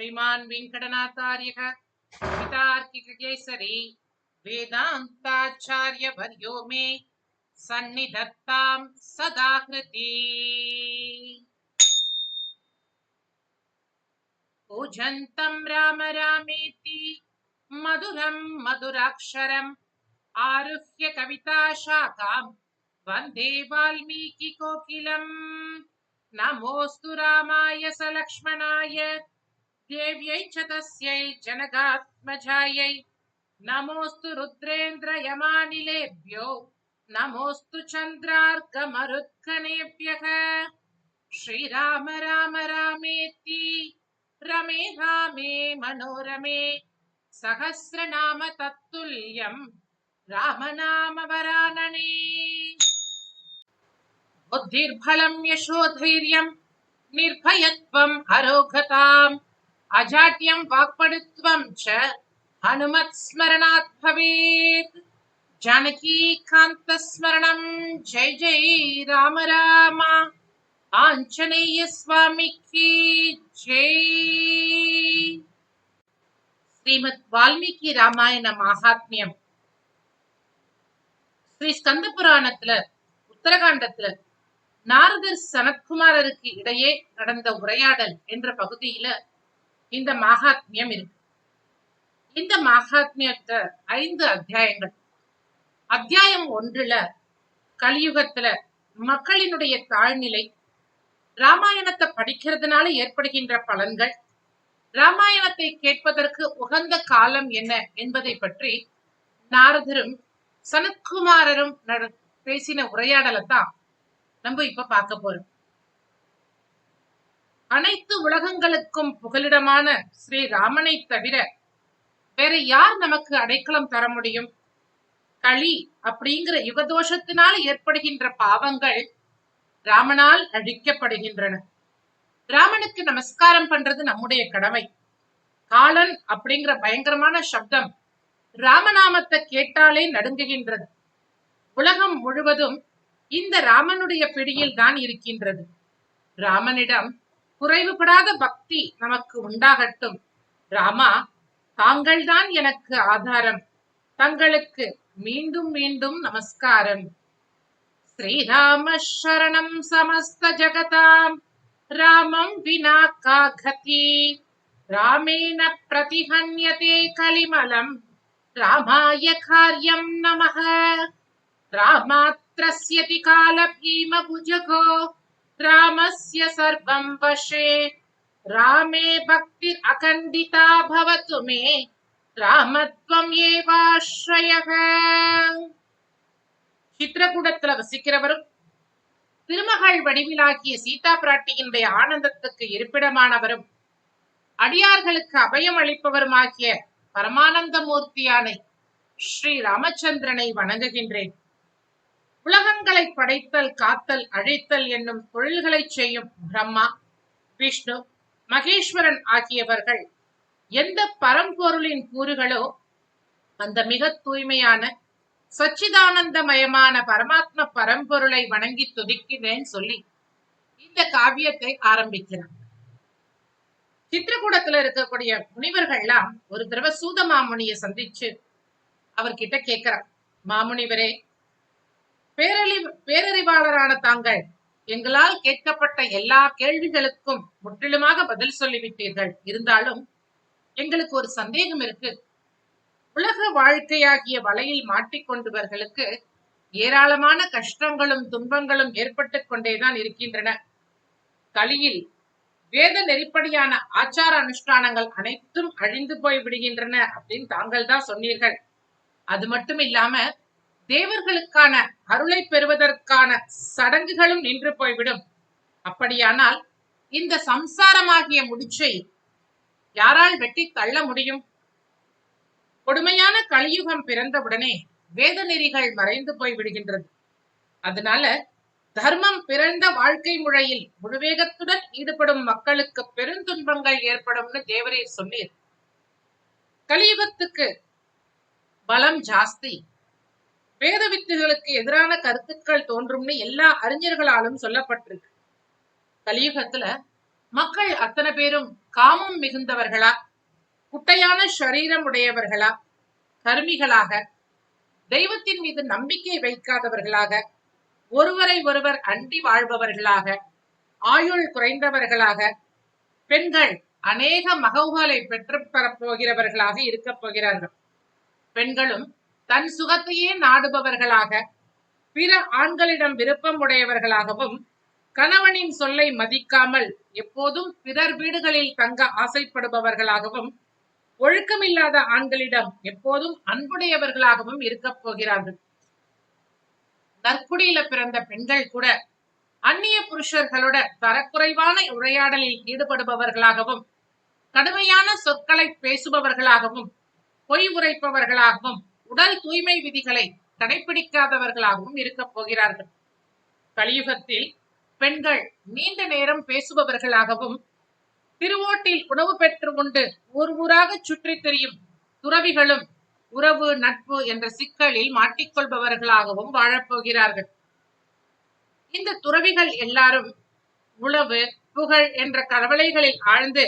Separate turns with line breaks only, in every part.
श्रीमान् वेङ्कटनाथार्यः पितार्किककेसरी वेदान्ताचार्यवर्यो मे सन्निधत्तां सदा कृती पूजन्तं राम रामेति मधुरं मधुराक्षरम् आरुह्य कविताशाखां वन्दे वाल्मीकिकोकिलम्। नमोऽस्तु रामाय सलक्ष्मणाय देव्यै च तस्यै जनकात्मजायै। नमोऽस्तु रुद्रेन्द्रयमानिलेभ्यो। नमोऽस्तु चन्द्रार्कमरुत्कणेभ्यः श्रीराम राम रामेति। रमे रामे मनोरमे। सहस्रनाम तत्तुल्यम् रामनामवरानने बुद्धिर्बलं यशोधैर्यं। निर्भयत्वम् அஜாட்டியம் வாக்படுத்துவம் ச ஹனுமத் ஸ்மரணாத் பவேத். ஜானகி காந்த ஸ்மரணம். ஜெய் ஜெய் ராம ராமா. ஆஞ்சநேய சுவாமிக்கு ஜெய். ஸ்ரீமத் வால்மீகி ராமாயண மகாத்மியம். ஸ்ரீ ஸ்கந்த புராணத்துல உத்தரகாண்டத்துல நாரதர் சனத்குமாரருக்கு இடையே நடந்த உரையாடல் என்ற பகுதியில இந்த மகாத்மியம் இருக்கு. இந்த மகாத்மியத்தை ஐந்து அத்தியாயங்கள். அத்தியாயம் ஒன்றுல கலியுகத்துல மக்களினுடைய தாழ்நிலை ராமாயணத்தை படிக்கிறதுனால ஏற்படுகின்ற பலன்கள் ராமாயணத்தை கேட்பதற்கு உகந்த காலம் என்ன என்பதை பற்றி நாரதரும் சனத்குமாரரும் நட- பேசின உரையாடலை தான் நம்ம இப்ப பார்க்க போறோம். அனைத்து உலகங்களுக்கும் புகலிடமான ஸ்ரீ ராமனை தவிர வேற யார் நமக்கு அடைக்கலம் தர முடியும்? களி அப்படிங்கிற யுகதோஷத்தினால் ஏற்படுகின்ற பாவங்கள் ராமனால் அழிக்கப்படுகின்றன. ராமனுக்கு நமஸ்காரம் பண்றது நம்முடைய கடமை. காலன் அப்படிங்கிற பயங்கரமான சப்தம் ராமநாமத்தை கேட்டாலே நடுங்குகின்றது. உலகம் முழுவதும் இந்த ராமனுடைய பிடியில் தான் இருக்கின்றது. ராமனிடம் குறைவுபடாத பக்தி நமக்கு உண்டாகட்டும். ராமா தாங்கள்தான் எனக்கு ஆதாரம். தங்களுக்கு மீண்டும் மீண்டும் நமஸ்காரம். ஸ்ரீராம சரணம் சமஸ்த ஜகதாம். ராமம் வினா காகதி. ராமேன பிரதிஹன்யதே கலிமலம் ராமாய காரியம் நம ராமாத்ரஸ்யதி கால பீம புஜகோ. रामस्य सर्वं वशे रामे भक्ति अखण्डिता भवतु मे ராமத்வம் ஏவாஸ்ரயः சித்திரகூடத்துல வசிக்கிறவரும் திருமகள் வடிவிலாகிய சீதா பிராட்டியினுடைய ஆனந்தத்துக்கு இருப்பிடமானவரும் அடியார்களுக்கு அபயம் அளிப்பவருமாகிய பரமானந்த மூர்த்தியான ஸ்ரீ ராமச்சந்திரனை வணங்குகின்றேன் உலகங்களை படைத்தல் காத்தல் அழித்தல் என்னும் தொழில்களை செய்யும் பிரம்மா விஷ்ணு மகேஸ்வரன் ஆகியவர்கள் எந்த பரம்பொருளின் கூறுகளோ அந்த மிக தூய்மையான சச்சிதானந்தமயமான பரமாத்ம பரம்பொருளை வணங்கி துதிக்கிறேன் சொல்லி இந்த காவியத்தை ஆரம்பிக்கிறார். சித்திரகூடத்துல இருக்கக்கூடிய முனிவர்கள்லாம் ஒரு தடவை சூத மாமுனியை சந்திச்சு அவர்கிட்ட கேட்கிறார் மாமுனிவரே பேரழிவு பேரறிவாளரான தாங்கள் எங்களால் கேட்கப்பட்ட எல்லா கேள்விகளுக்கும் முற்றிலுமாக பதில் சொல்லிவிட்டீர்கள். இருந்தாலும் எங்களுக்கு ஒரு சந்தேகம் இருக்கு. உலக வாழ்க்கையாகிய வலையில் மாட்டிக்கொண்டவர்களுக்கு ஏராளமான கஷ்டங்களும் துன்பங்களும் ஏற்பட்டுக் கொண்டேதான் இருக்கின்றன. கலியில் வேத நெறிப்படியான ஆச்சார அனுஷ்டானங்கள் அனைத்தும் அழிந்து போய் விடுகின்றன அப்படின்னு தாங்கள் தான் சொன்னீர்கள். அது மட்டும் இல்லாம தேவர்களுக்கான அருளை பெறுவதற்கான சடங்குகளும் நின்று போய்விடும். அப்படியானால் இந்த சம்சாரமாகிய முடிச்சை யாரால் வெட்டி தள்ள முடியும்? கொடுமையான கலியுகம் பிறந்தவுடனே வேத நெறிகள் மறைந்து போய் விடுகின்றது அதனால தர்மம் பிறந்த வாழ்க்கை முறையில் முழுவேகத்துடன் ஈடுபடும் மக்களுக்கு பெருந்துன்பங்கள் ஏற்படும்னு தேவரே சொன்னீர் கலியுகத்துக்கு பலம் ஜாஸ்தி. வேத வித்துகளுக்கு எதிரான கருத்துக்கள் தோன்றும்னு எல்லா அறிஞர்களாலும் சொல்லப்பட்டிருக்கு. கலியுகத்துல மக்கள் அத்தனை பேரும் காமம் மிகுந்தவர்களா? குட்டையான சரீரம் உடையவர்களா? கருமிகளாக? தெய்வத்தின் மீது நம்பிக்கை வைக்காதவர்களாக? ஒருவரை ஒருவர் அண்டி வாழ்பவர்களாக? ஆயுள் குறைந்தவர்களாக? பெண்கள் அநேக மகவுகளை பெற்று பெறப்போகிறவர்களாக இருக்கப் போகிறார்கள். பெண்களும் தன் சுகத்தையே நாடுபவர்களாக பிற ஆண்களிடம் விருப்பம் உடையவர்களாகவும் கணவனின் சொல்லை மதிக்காமல் எப்போதும் பிறர் வீடுகளில் தங்க ஆசைப்படுபவர்களாகவும் ஒழுக்கமில்லாத ஆண்களிடம் எப்போதும் அன்புடையவர்களாகவும் இருக்கப் போகிறார்கள். நற்குடியில பிறந்த பெண்கள் கூட அந்நிய புருஷர்களோட தரக்குறைவான உரையாடலில் ஈடுபடுபவர்களாகவும் கடுமையான சொற்களை பேசுபவர்களாகவும் பொய் உரைப்பவர்களாகவும் உடல் தூய்மை விதிகளை கடைபிடிக்காதவர்களாகவும் இருக்கப் போகிறார்கள். கலியுகத்தில் பெண்கள் நீண்ட நேரம் பேசுபவர்களாகவும் திருவோட்டில் உணவு பெற்று உண்டு ஊர் ஊராக சுற்றி திரியும் துறவிகளும் உறவு நட்பு என்ற சிக்கலில் மாட்டிக்கொள்பவர்களாகவும் வாழப்போகிறார்கள் இந்த துறவிகள் எல்லாரும் உளவு புகழ் என்ற கவலைகளில் ஆழ்ந்து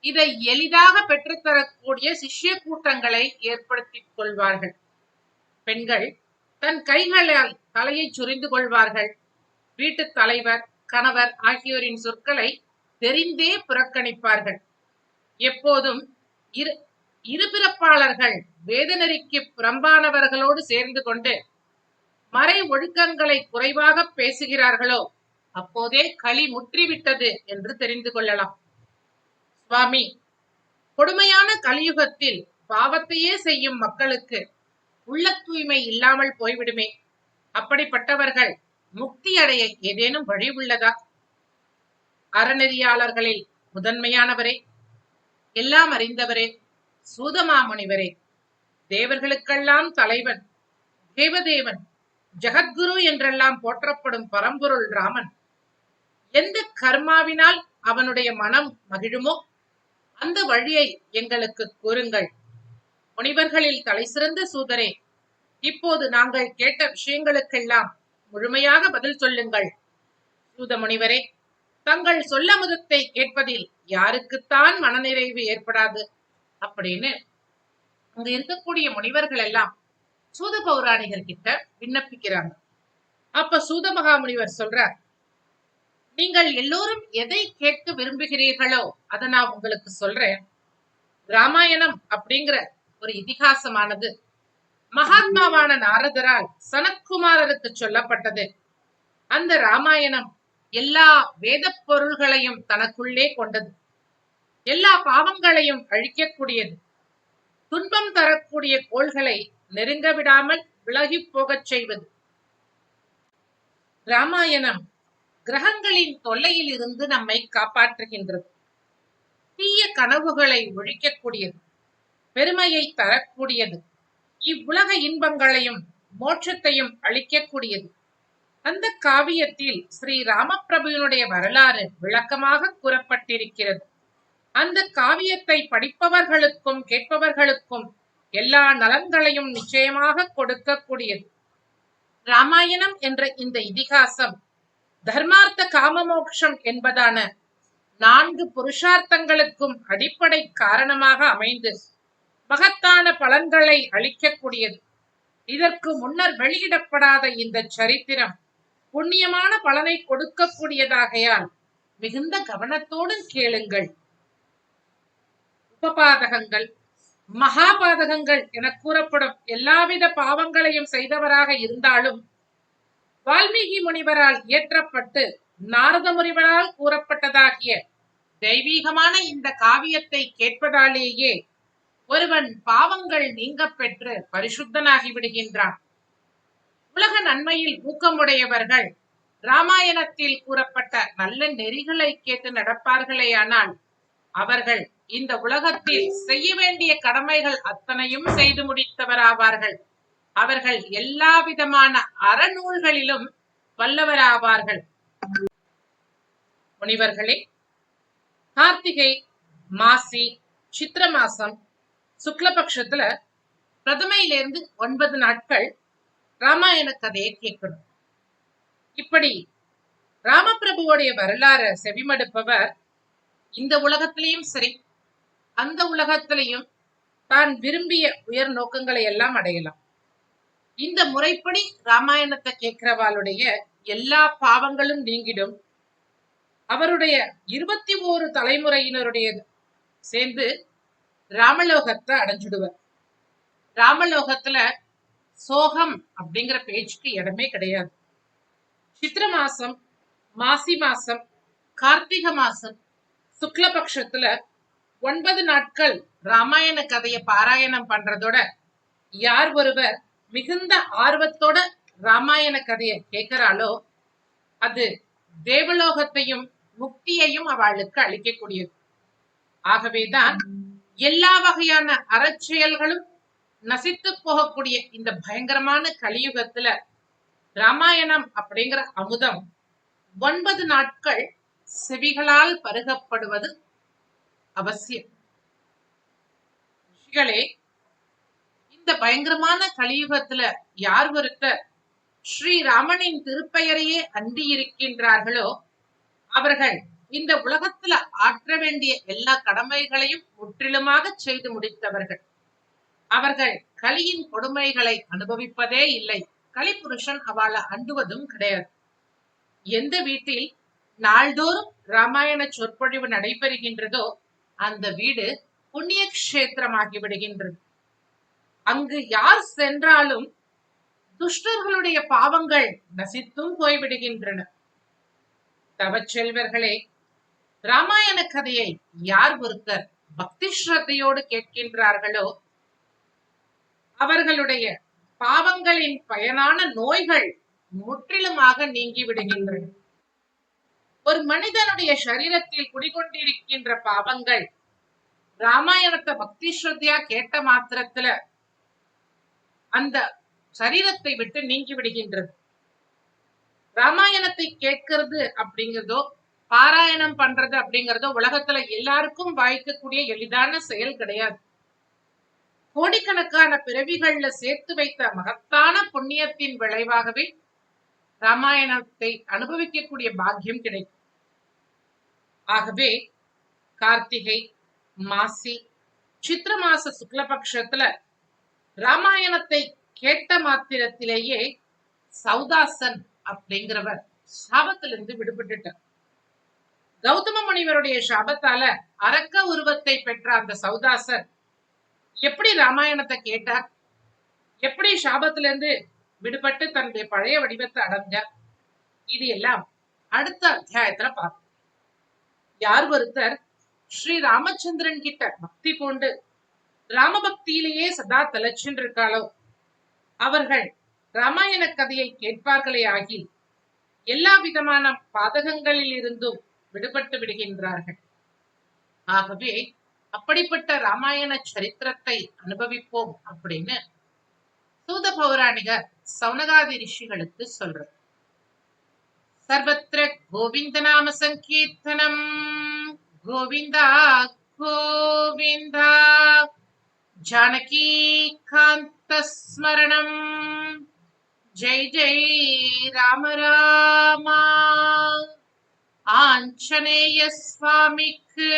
இதை எளிதாக பெற்றுத்தரக்கூடிய சிஷ்ய கூட்டங்களை ஏற்படுத்திக் கொள்வார்கள். பெண்கள் தன் கைகளால் தலையை சுரிந்து கொள்வார்கள். வீட்டு தலைவர் கணவர் ஆகியோரின் சொற்களை தெரிந்தே புறக்கணிப்பார்கள். எப்போதும் இரு இருபிறப்பாளர்கள் வேதநெறிக்கு புறம்பானவர்களோடு சேர்ந்து கொண்டு மறை ஒழுக்கங்களை குறைவாக பேசுகிறார்களோ அப்போதே களி முற்றிவிட்டது என்று தெரிந்து கொள்ளலாம். சுவாமி. கொடுமையான கலியுகத்தில் பாவத்தையே செய்யும் மக்களுக்கு உள்ள தூய்மை இல்லாமல் போய்விடுமே. அப்படிப்பட்டவர்கள் முக்தி அடைய ஏதேனும் வழி உள்ளதா? அறநெறியாளர்களில் முதன்மையானவரே எல்லாம் அறிந்தவரே சூதமாமுனிவரே தேவர்களுக்கெல்லாம் தலைவன் தேவதேவன் ஜெகத்குரு என்றெல்லாம் போற்றப்படும் பரம்பொருள் ராமன். எந்த கர்மாவினால் அவனுடைய மனம் மகிழுமோ? அந்த வழியை எங்களுக்கு கூறுங்கள். முனிவர்களில் தலை சிறந்த சூதரே இப்போது நாங்கள் கேட்ட விஷயங்களுக்கெல்லாம் முழுமையாக பதில் சொல்லுங்கள். சூத முனிவரே தங்கள் சொல்ல முதத்தை கேட்பதில் யாருக்குத்தான் மனநிறைவு ஏற்படாது? அப்படின்னு அங்க இருக்கக்கூடிய முனிவர்கள் எல்லாம் சூத பௌராணிகர் கிட்ட விண்ணப்பிக்கிறாங்க. அப்ப சூத மகாமுனிவர் சொல்றார் நீங்கள் எல்லோரும் எதை கேட்க விரும்புகிறீர்களோ அதை நான் உங்களுக்கு சொல்றேன். ராமாயணம் அப்படிங்கிற ஒரு இதிகாசமானது. மகாத்மாவான நாரதரால் சனத்குமாரருக்கு சொல்லப்பட்டது. அந்த ராமாயணம் எல்லா வேத பொருள்களையும் தனக்குள்ளே கொண்டது. எல்லா பாவங்களையும் அழிக்கக்கூடியது. துன்பம் தரக்கூடிய கோள்களை நெருங்க விடாமல் விலகி போகச் செய்வது. ராமாயணம் கிரகங்களின் தொல்லையில் இருந்து நம்மை காப்பாற்றுகின்றது. தீய கனவுகளை ஒழிக்கக்கூடியது பெருமையை தரக்கூடியது இவ்வுலக இன்பங்களையும் மோட்சத்தையும் அளிக்கக்கூடியது. அந்த காவியத்தில் ஸ்ரீ ராமபிரபுவினுடைய வரலாறு விளக்கமாக கூறப்பட்டிருக்கிறது. அந்த காவியத்தை படிப்பவர்களுக்கும் கேட்பவர்களுக்கும் எல்லா நலன்களையும் நிச்சயமாக கொடுக்கக்கூடியது. ராமாயணம் என்ற இந்த இதிகாசம் தர்மார்த்த காமமோக்ஷம் என்பதான நான்கு புருஷார்த்தங்களுக்கும் அடிப்படை காரணமாக அமைந்து மகத்தான பலன்களை அளிக்கக்கூடியது. இதற்கு முன்னர் வெளியிடப்படாத இந்த சரித்திரம் புண்ணியமான பலனை கொடுக்கக்கூடியதாகையால் மிகுந்த கவனத்தோடு கேளுங்கள். உபபாதகங்கள் மகாபாதகங்கள் என கூறப்படும் எல்லாவித பாவங்களையும் செய்தவராக இருந்தாலும் வால்மீகி முனிவரால் இயற்றப்பட்டு நாரத முனிவரால் கூறப்பட்டதாகிய தெய்வீகமான இந்த காவியத்தை கேட்பதாலேயே ஒருவன் பாவங்கள் நீங்க பெற்று பரிசுத்தனாகி விடுகின்றான் உலக நன்மையில் ஊக்கமுடையவர்கள் ராமாயணத்தில் கூறப்பட்ட நல்ல நெறிகளை கேட்டு நடப்பார்களேயானால் அவர்கள் இந்த உலகத்தில் செய்ய வேண்டிய கடமைகள் அத்தனையும் செய்து முடித்தவராவார்கள். அவர்கள் எல்லா விதமான அறநூல்களிலும் வல்லவராவார்கள். முனிவர்களே கார்த்திகை மாசி சித்திர மாசம் சுக்லபக்ஷத்துல பிரதமையிலிருந்து ஒன்பது நாட்கள் ராமாயண கதையை கேட்கணும். இப்படி ராமபிரபுவோடைய வரலாறு செவிமடுப்பவர் இந்த உலகத்திலையும் சரி அந்த உலகத்திலையும் தான் விரும்பிய உயர் நோக்கங்களை எல்லாம் அடையலாம். இந்த முறைப்படி ராமாயணத்தை கேட்கிறவாளுடைய எல்லா பாவங்களும் நீங்கிடும். அவருடைய இருபத்தி ஓரு தலைமுறையினருடைய சேர்ந்து ராமலோகத்தை அடைஞ்சிடுவர். ராமலோகத்துல சோகம் அப்படிங்கிற பேச்சுக்கு இடமே கிடையாது. சித்திர மாசம் மாசி மாசம் கார்த்திக மாசம் சுக்லபக்ஷத்துல ஒன்பது நாட்கள் ராமாயண கதையை பாராயணம் பண்றதோட யார் ஒருவர் மிகுந்த ஆர்வத்தோட ராமாயண கதையை கேட்கிறாளோ அது தேவலோகத்தையும் முக்தியையும் அவளுக்கு அளிக்கக்கூடியது. ஆகவேதான் எல்லா வகையான அறச்செயல்களும் நசித்து போகக்கூடிய இந்த பயங்கரமான கலியுகத்துல ராமாயணம் அப்படிங்கிற அமுதம் ஒன்பது நாட்கள் செவிகளால் பருகப்படுவது அவசியம். ரிஷிகளே இந்த பயங்கரமான கலியுகத்துல யார் ஒருத்தர் ஸ்ரீராமனின் திருப்பெயரையே அண்டி இருக்கின்றார்களோ அவர்கள் இந்த உலகத்துல ஆற்ற வேண்டிய எல்லா கடமைகளையும் முற்றிலுமாக செய்து முடித்தவர்கள். அவர்கள் கலியின் கொடுமைகளை அனுபவிப்பதே இல்லை. கலிபுருஷன் அவளை அண்டுவதும் கிடையாது. எந்த வீட்டில் நாள்தோறும் ராமாயண சொற்பொழிவு நடைபெறுகின்றதோ அந்த வீடு புண்ணிய கஷேத்திரமாகி விடுகின்றது. அங்கு யார் சென்றாலும் துஷ்டர்களுடைய பாவங்கள் நசித்தும் போய்விடுகின்றன. தவச்செல்வர்களே ராமாயண கதையை யார் ஒருத்தர் பக்தி ஸ்ரத்தையோடு கேட்கின்றார்களோ அவர்களுடைய பாவங்களின் பயனான நோய்கள் முற்றிலுமாக நீங்கி விடுகின்றன ஒரு மனிதனுடைய சரீரத்தில் குடிகொண்டிருக்கின்ற பாவங்கள் ராமாயணத்தை பக்தி ஸ்ரத்தையா கேட்ட மாத்திரத்துல அந்த சரீரத்தை விட்டு நீங்கி விடுகின்றது. ராமாயணத்தை கேட்கிறது அப்படிங்கிறதோ பாராயணம் பண்றது அப்படிங்கறதோ உலகத்துல எல்லாருக்கும் வாய்க்கக்கூடிய எளிதான செயல் கிடையாது. கோடிக்கணக்கான பிறவிகள்ல சேர்த்து வைத்த மகத்தான புண்ணியத்தின் விளைவாகவே ராமாயணத்தை அனுபவிக்கக்கூடிய பாக்கியம் கிடைக்கும். ஆகவே கார்த்திகை மாசி சித்திர மாச சுக்லபக்ஷத்துல ராமாயணத்தை கேட்ட மாத்திரத்திலேயே சௌதாசன் அப்படிங்கிறவர் சாபத்திலிருந்து விடுபட்டுட்டார். கௌதம முனிவருடைய சாபத்தால அரக்க உருவத்தை பெற்ற அந்த சௌதாசர் எப்படி ராமாயணத்தை கேட்டார்? எப்படி சாபத்திலிருந்து விடுபட்டு தன்னுடைய பழைய வடிவத்தை அடைஞ்சார்? இது எல்லாம் அடுத்த அத்தியாயத்துல பார்ப்போம். யார் ஒருத்தர் ஸ்ரீ ராமச்சந்திரன் கிட்ட பக்தி பூண்டு ராமபக்தியிலேயே சதா தலைச்சென்றிருக்காளோ? அவர்கள் ராமாயண கதையை கேட்பார்களே ஆகி எல்லா விதமான பாதகங்களில் இருந்தும் விடுபட்டு விடுகின்றார்கள். ஆகவே அப்படிப்பட்ட ராமாயண சரித்திரத்தை அனுபவிப்போம் அப்படின்னு சூத பௌராணிகர் சௌனகாதி ரிஷிகளுக்கு சொல்றார். சர்வத்திர கோவிந்த நாம சங்கீர்த்தனம். கோவிந்தா கோவிந்தா. ஜானகி காந்த ஸ்மரணம் ஜெய் ஜெய் ராம ராமா ஆஞ்சநேய சுவாமிக்கு.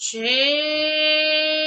ஜெய்